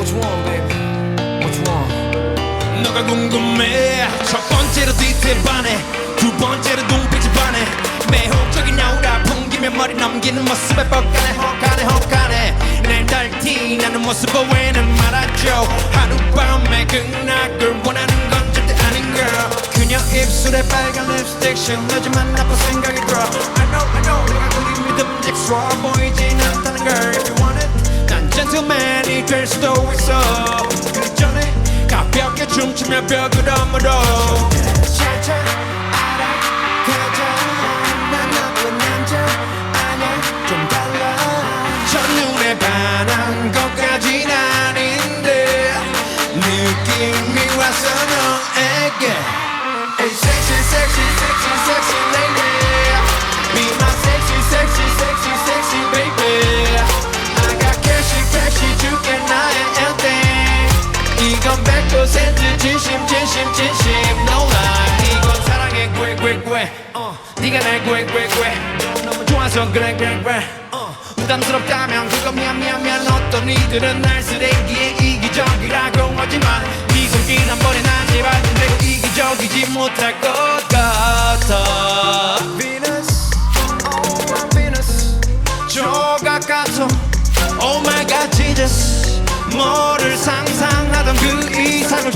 What you want, baby? What you want? 너가 궁금해. 첫 번째로 뒤태 반해. 두 번째로 눈빛이 반해. 매혹적인 여우라 풍기며 머리 넘기는 모습에 뻑가네. 헛가네 헛가네. 날달 티나는 모습 보이는 말하죠. 하룻밤에 극락을 원하는 건 절대 아닌 걸 그녀 입술에 빨간 립스틱 실내지만 나빠 생각이 들어. I know I know. 춤추며 벽을 허물어 차차 알아 가자 난 나쁜 남자 아냐 좀 달라 첫눈에 Hey sexy sexy sexy 진심 진심 진심. No lie. 이건 사랑의 꾀꾀꾀 어, 네가 날 꾀꾀꾀 너무 좋아서 그래 그래 그래. 어, 부담스럽다면 그거 미안 미안 미안. 어떤 이들은 날 쓰레기에 이기적이라고 하지만 네 손길 한 번에 난 제발 좀 되고 이기적이지 못할 것 같아. Venus. Oh my Venus. 조각 같아 Oh my god Jesus. 뭐를 이상을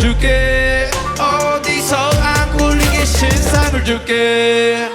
줄게. 어디서 안 굴리게 신상을 줄게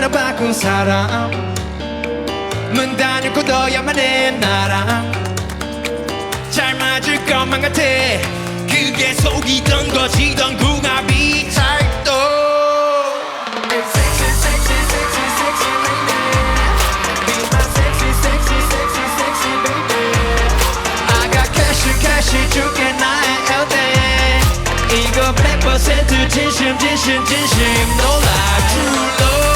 About 그 사람 문 닫고 너야만 해 나랑 잘 맞을 것만 같아 그게 속이던 거지던 궁합이 100% 진심 진심 진심 No lie